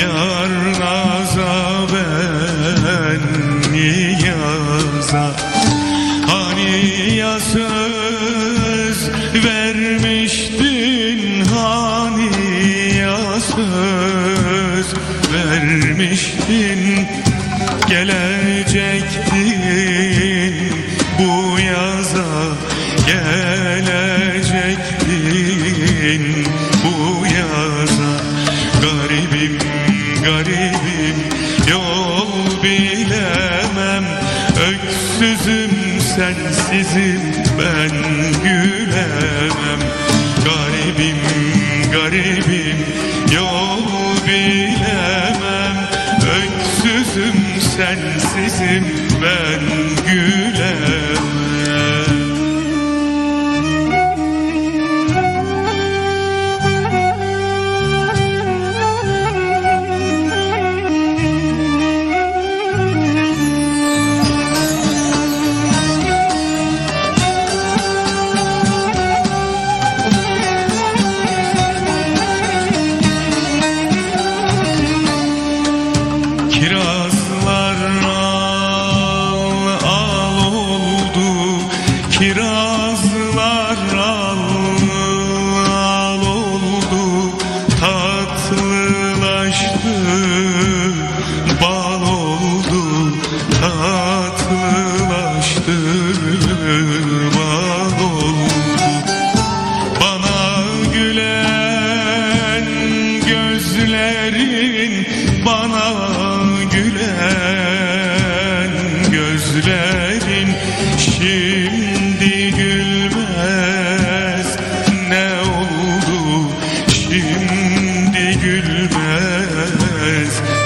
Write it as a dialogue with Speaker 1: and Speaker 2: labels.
Speaker 1: Yar naza ben niyaza. Hani ya söz vermiştin Hani ya söz vermiştin. Gelecektin bu yaza Gelecektin. Garibim yol bilemem. Öksüzüm sensizim ben gülemem. Garibim garibim yol bilemem. Öksüzüm sensizim ben gülemem Tatlılaştı Bal oldu Tatlılaştı eyes